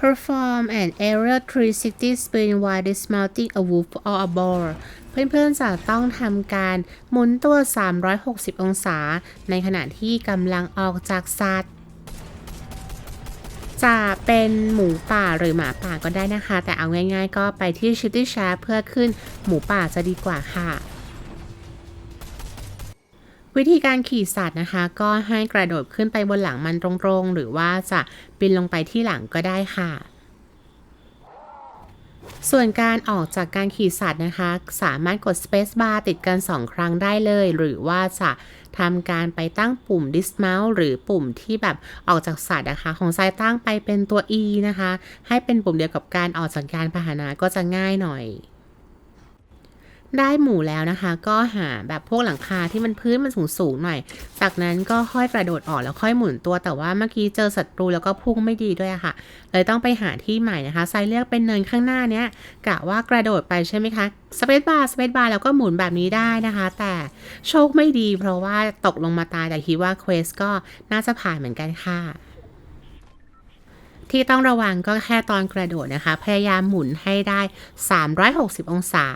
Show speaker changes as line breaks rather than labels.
perform an aerial 360 spin while dismounting a wolf or a boar เพื่อนๆจะต้องทำการหมุนตัว 360 องศา ในขณะที่กำลังออกจากสัตว์ จะเป็นหมูป่าหรือหมาป่าก็ได้นะคะ แต่เอาง่ายๆก็ไปที่ Shitty Shack เพื่อขึ้นหมูป่าจะดีกว่าค่ะ วิธีการขี่สัตว์นะคะ ก็ให้กระโดดขึ้นไปบนหลังมันตรงๆ หรือว่าจะบินลงไปที่หลังก็ได้ค่ะ ส่วนการออกจากการขี่สัตว์นะคะ สามารถกด Space Bar ติดกัน 2 ครั้งได้เลย หรือว่าจะทำการไปตั้งปุ่ม Dismount หรือปุ่มที่แบบออกจากสัตว์นะคะ ของทรายตั้งไปเป็นตัว E นะคะ ให้เป็นปุ่มเดียวกับการออกจากการพาหนะก็จะง่ายหน่อย ได้หมูแล้วนะคะ ก็หาแบบพวกหลังคาที่มันพื้นมันสูงสูงหน่อย จากนั้นก็ค่อยกระโดดออกแล้วค่อยหมุนตัว แต่ว่าเมื่อกี้เจอศัตรูแล้วก็พุ่งไม่ดีด้วยะค่ะ เลยต้องไปหาที่ใหม่นะคะไซเลือกเป็นเนินข้างหน้าเนี้ยกะว่ากระโดดไปใช่ไหมคะสเปซบาร์สเปซบาร์แล้วก็หมุนแบบนี้ได้นะคะ แต่โชคไม่ดี เพราะว่าตกลงมาตายแต่คิดว่าเควสก็น่าจะผ่านเหมือนกันค่ะที่ต้องระวังก็แค่ตอนกระโดดนะคะ พยายามหมุนให้ได้ 360 องศา